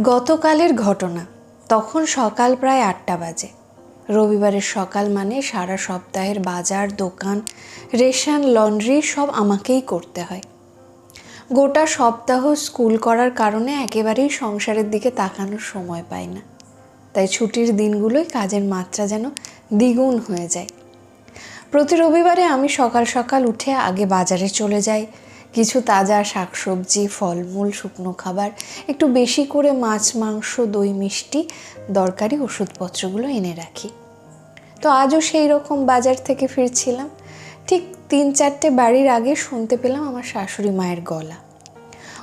গতকালের ঘটনা। তখন সকাল প্রায় আটটা বাজে। রবিবারের সকাল মানে সারা সপ্তাহের বাজার, দোকান, রেশন, লন্ড্রি সব আমাকেই করতে হয়। গোটা সপ্তাহ স্কুল করার কারণে একেবারেই সংসারের দিকে তাকানোর সময় পাই না। তাই ছুটির দিনগুলোই কাজের মাত্রা যেন দ্বিগুণ হয়ে যায়। প্রতি রবিবারে আমি সকাল সকাল উঠে আগে বাজারে চলে যাই কিছু তাজা শাকসবজি, ফলমূল, শুকনো খাবার, একটু বেশি করে মাছ, মাংস, দই, মিষ্টি দরকারি ওষুধপত্রগুলো এনে রাখি। তো আজও সেই রকম বাজার থেকে ফিরছিলাম। ঠিক তিন চারটে বাড়ির আগে শুনতে পেলাম আমার শাশুড়ি মায়ের গলা।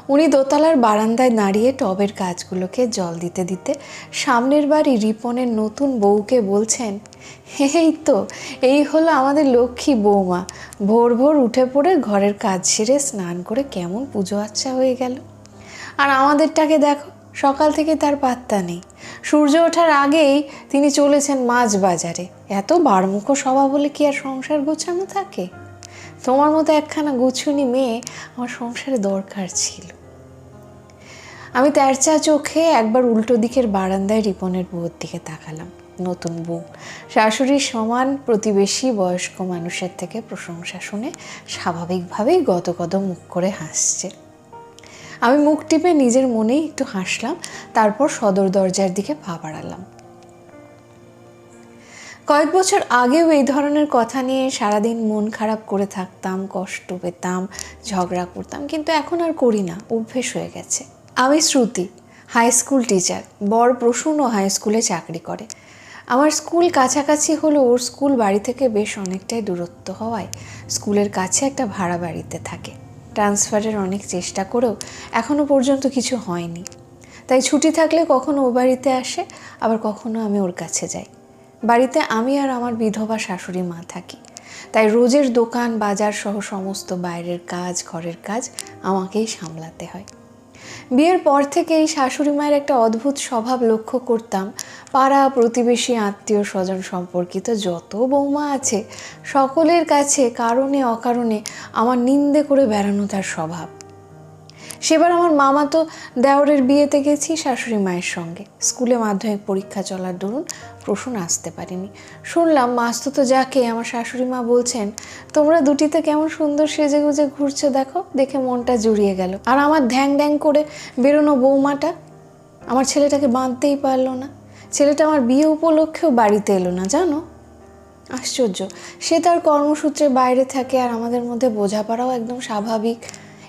উনি দোতলার বারান্দায় দাঁড়িয়ে টবের গাছগুলোকে জল দিতে দিতে সামনের বাড়ি রিপনের নতুন বউকে বলছেন, এই তো, এই হলো আমাদের লক্ষ্মী বৌমা। ভোর ভোর উঠে পড়ে ঘরের কাজ সেরে স্নান করে কেমন পুজো আচ্ছা হয়ে গেল। আর আমাদেরটাকে দেখো, সকাল থেকে তার পাত্তা নেই। সূর্য ওঠার আগেই তিনি চলেছেন মাছ বাজারে। এত বারমুখো স্বভাব বলে কি আর সংসার গোছানো থাকে? তোমার মতো একখানা গুছুনি মেয়ে আমার সংসারে দরকার ছিল। আমি তেরচা চোখে একবার উল্টো দিকের বারান্দায় রিপনের বউয়ের দিকে তাকালাম। নতুন বউ। শাশুড়ির সমান প্রতিবেশী বয়স্ক মানুষের থেকে প্রশংসা শুনে স্বাভাবিকভাবেই গদগদ মুখ করে হাসছে। আমি মুখ টিপে নিজের মনেই একটু হাসলাম, তারপর সদর দরজার দিকে পা বাড়ালাম। কয়েক বছর আগেও এই ধরনের কথা নিয়ে সারাদিন মন খারাপ করে থাকতাম, কষ্ট পেতাম, ঝগড়া করতাম, কিন্তু এখন আর করি না, অভ্যেস হয়ে গেছে। আমি শ্রুতি হাই স্কুল টিচার বর প্রসূনও হাই স্কুলে চাকরি করে। আমার স্কুল কাছাকাছি হলো ওর স্কুল বাড়ি থেকে বেশ অনেকটাই দূরত্ব হওয়ায় স্কুলের কাছে একটা ভাড়া বাড়িতে থাকে। ট্রান্সফারের অনেক চেষ্টা করেও এখনও পর্যন্ত কিছু হয়নি। তাই ছুটি থাকলে কখনো ও বাড়িতে আসে, আবার কখনো আমি ওর কাছে যাই। বাড়িতে আমি আর আমার বিধবা শাশুড়ি মা থাকি। তাই রোজের দোকান, বাজার সহ সমস্ত বাইরের কাজ, ঘরের কাজ আমাকেই সামলাতে হয়। বিয়ের পর থেকে এই শাশুড়ি মায়ের একটা অদ্ভুত স্বভাব লক্ষ্য করতাম। পাড়া, প্রতিবেশী, আত্মীয় স্বজন সম্পর্কিত যত বৌমা আছে, সকলের কাছে কারণে অকারণে আমার নিন্দে করে বেড়ানো তার স্বভাব। সেবার আমার মামা তো দেওরের বিয়েতে গেছি শাশুড়ি মায়ের সঙ্গে। স্কুলে মাধ্যমিক পরীক্ষা চলার দরুন প্রসূন আসতে পারিনি। শুনলাম মাস্তুতো যাকে আমার শাশুড়ি মা বলছেন, তোমরা দুটিতে কেমন সুন্দর সেজে গুজে ঘুরছো দেখো, দেখে মনটা জুড়িয়ে গেল। আর আমার ধ্যাং ড্যাং করে বেরোনো বৌমাটা আমার ছেলেটাকে বাঁধতেই পারল না। ছেলেটা আমার বিয়ে উপলক্ষেও বাড়িতে এলো না, জানো? আশ্চর্য। সে তার কর্মসূত্রে বাইরে থাকে আর আমাদের মধ্যে বোঝাপড়াও একদম স্বাভাবিক।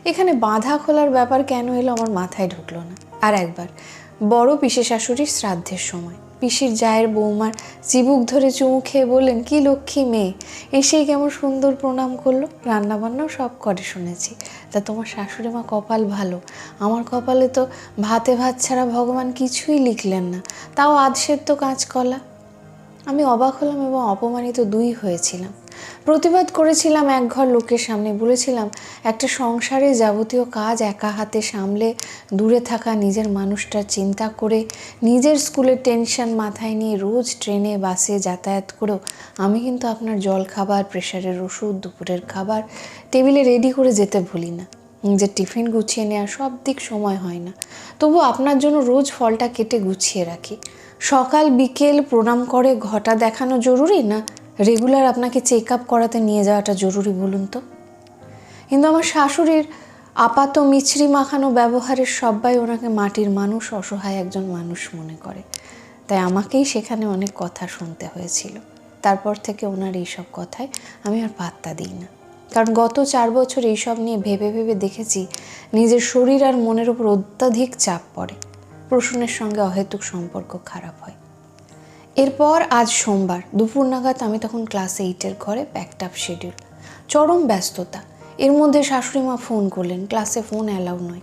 এখানে বাঁধা খোলার ব্যাপার কেন এলো আমার মাথায় ঢুকলো না। আর একবার, বড় পিসে শাশুড়ির শ্রাদ্ধের সময়, পিসির জায়ের বৌমার চিবুক ধরে চুমু খেয়ে বললেন, কি লক্ষ্মী মেয়ে, এসেই কেমন সুন্দর প্রণাম করল। রান্নাবান্নাও সব করে শুনেছি। তা তোমার শাশুড়ি মা কপাল ভালো। আমার কপালে তো ভাতে ভাত ছাড়া ভগবান কিছুই লিখলেন না। তাও আধ সেদ্ধ কাঁচকলা। আমি অবাক হলাম এবং অপমানিত দুই হয়েছিলাম। প্রতিবাদ করেছিলাম এক ঘর লোকের সামনে। বলেছিলাম, একটা সংসারে যাবতীয় কাজ একা হাতে সামলে দূরে থাকা নিজের মানুষটার চিন্তা করে, নিজের স্কুলের টেনশন মাথায় নিয়ে রোজ ট্রেনে, বাসে যাতায়াত করেও আমি কিন্তু আপনার জল খাবার, প্রেশারের ওষুধ, দুপুরের খাবার, টেবিলে রেডি করে যেতে ভুলি না। নিজের টিফিন গুছিয়ে নেওয়া সব দিক সময় হয় না। তবু আপনার জন্য রোজ ফলটা কেটে গুছিয়ে রাখি। সকাল বিকেল প্রণাম করে ঘটা দেখানো জরুরি না রেগুলার আপনাকে চেক আপ করাতে নিয়ে যাওয়াটা জরুরি বলুন তো? কিন্তু আমার শাশুড়ির আপাত মিছরি মাখানো ব্যবহারের সবাই ওনাকে মাটির মানুষ, অসহায় একজন মানুষ মনে করে। তাই আমাকেই সেখানে অনেক কথা শুনতে হয়েছিল। তারপর থেকে ওনার এইসব কথায় আমি আর পাত্তা দিই না। কারণ গত চার বছর এইসব নিয়ে ভেবে ভেবে দেখেছি, নিজের শরীর আর মনের উপর অত্যাধিক চাপ পড়ে। প্রসূনের সঙ্গে অহেতুক সম্পর্ক খারাপ হয়। এরপর আজ সোমবার, দুপুর নাগাদ আমি তখন ক্লাস এইটের ঘরে প্যাকড আপ শিডিউল চরম ব্যস্ততা। এর মধ্যে শাশুড়ি মা ফোন করলেন ক্লাসে ফোন অ্যালাউ নয়।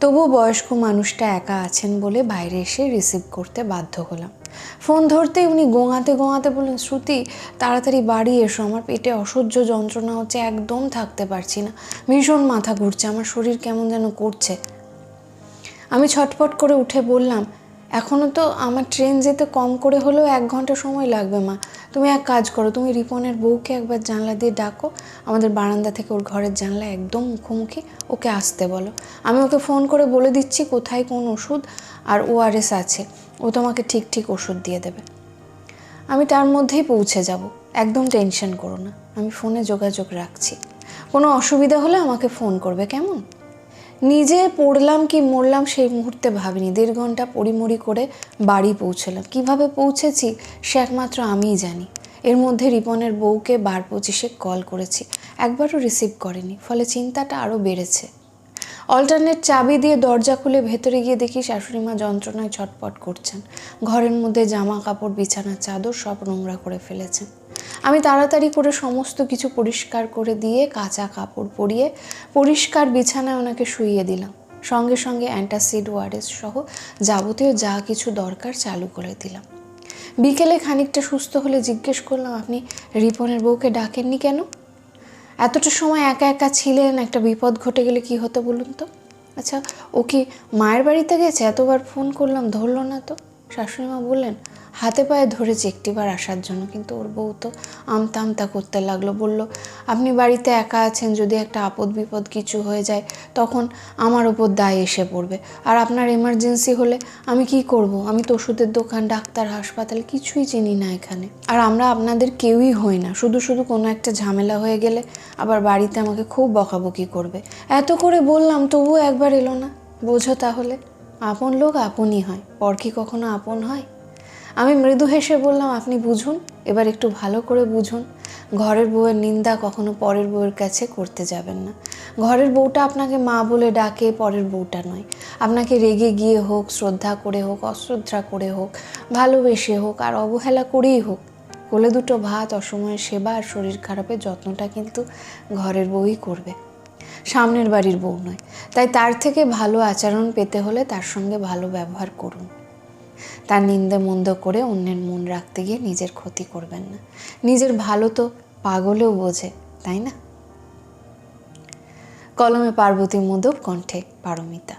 তবুও বয়স্ক মানুষটা একা আছেন বলে বাইরে এসে রিসিভ করতে বাধ্য হলাম। ফোন ধরতেই উনি গোঙাতে গোঙাতে বললেন, শ্রুতি, তাড়াতাড়ি বাড়ি এসো। আমার পেটে অসহ্য যন্ত্রণা হচ্ছে, একদম থাকতে পারছি না। ভীষণ মাথা ঘুরছে। আমার শরীর কেমন যেন করছে। আমি ছটপট করে উঠে বললাম এখনও তো আমার ট্রেন যেতে কম করে হলেও এক ঘণ্টা সময় লাগবে, মা। তুমি এক কাজ করো, তুমি রিপনের বউকে একবার জানলা দিয়ে ডাকো, আমাদের বারান্দা থেকে ওর ঘরের জানলা একদম মুখোমুখি ওকে আসতে বলো। আমি ওকে ফোন করে বলে দিচ্ছি কোথায় কোন ওষুধ আর ওআরএস আছে, ও তোমাকে ঠিক ঠিক ওষুধ দিয়ে দেবে। আমি তার মধ্যেই পৌঁছে যাব, একদম টেনশন করো না, আমি ফোনে যোগাযোগ রাখছি। কোনো অসুবিধা হলে আমাকে ফোন করবে, কেমন? নিজে পড়লাম কি মরলাম সেই মুহূর্তে ভাবিনি। দেড় ঘণ্টা পরিমরি করে বাড়ি পৌঁছলাম। কীভাবে পৌঁছেছি সে একমাত্র আমিই জানি। এর মধ্যে রিপনের বউকে বার পঁচিশে কল করেছি। একবারও রিসিভ করেনি, ফলে চিন্তাটা আরও বেড়েছে। অল্টারনেট চাবি দিয়ে দরজা খুলে ভেতরে গিয়ে দেখি শাশুড়ি মা যন্ত্রণায় ছটপট করছেন। ঘরের মধ্যে জামা কাপড় বিছানার চাদর সব নোংরা করে ফেলেছেন। আমি তাড়াতাড়ি করে সমস্ত কিছু পরিষ্কার করে দিয়ে কাঁচা কাপড় পরিয়ে পরিষ্কার বিছানায় ওনাকে শুইয়ে দিলাম। সঙ্গে সঙ্গে অ্যান্টাসিড ওয়ারেস সহ যাবতীয় যা কিছু দরকার চালু করে দিলাম। বিকেলে খানিকটা সুস্থ হলে জিজ্ঞেস করলাম, আপনি রিপনের বউকে ডাকেননি কেন? এতটা সময় একা একা ছিলেন, একটা বিপদ ঘটে গেলে কি হতো বলুন তো? আচ্ছা ও কি মায়ের বাড়িতে গেছে? এতবার ফোন করলাম, ধরলো না তো। শাশুড়ি মা বললেন, হাতে পায়ে ধরেছে একটিবার আসার জন্য, কিন্তু ওর বউ তো আমতা আমতা করতে লাগল। বলল, আপনি বাড়িতে একা আছেন, যদি একটা আপদ বিপদ কিছু হয়ে যায়, তখন আমার ওপর দায় এসে পড়বে। আর আপনার এমার্জেন্সি হলে আমি কি করব? আমি তো ওষুধের দোকান, ডাক্তার, হাসপাতাল, কিছুই চিনি না এখানে। আর আমরা আপনাদের কেউই হই না। শুধু শুধু কোনো একটা ঝামেলা হয়ে গেলে আবার বাড়িতে আমাকে খুব বকাবকি করবে। এত করে বললাম, তবুও একবার এলো না। বোঝো তাহলে। আপন লোক আপনই হয়। পর কি কখনো আপন হয়? আমি মৃদু হেসে বললাম, আপনি বুঝুন, এবার একটু ভালো করে বুঝুন। ঘরের বউয়ের নিন্দা কখনো পরের বউয়ের কাছে করতে যাবেন না। ঘরের বউটা আপনাকে মা বলে ডাকে, পরের বউটা নয়। আপনাকে রেগে গিয়ে হোক, শ্রদ্ধা করে হোক, অশ্রদ্ধা করে হোক, ভালোবেসে হোক, আর অবহেলা করেই হোক, কোলে দুটো ভাত, অসময়ে সেবা আর শরীর খারাপের যত্নটা কিন্তু ঘরের বউই করবে। সামনের বাড়ির বউ নয়। তাই তার থেকে ভালো আচরণ পেতে হলে তার সঙ্গে ভালো ব্যবহার করুন। তার নিন্দে মন্দ করে অন্যের মন রাখতে গিয়ে নিজের ক্ষতি করবেন না। নিজের ভালো তো পাগলেও বোঝে, তাই না? কলমে পার্বতী মোদক, কণ্ঠে পারমিতা।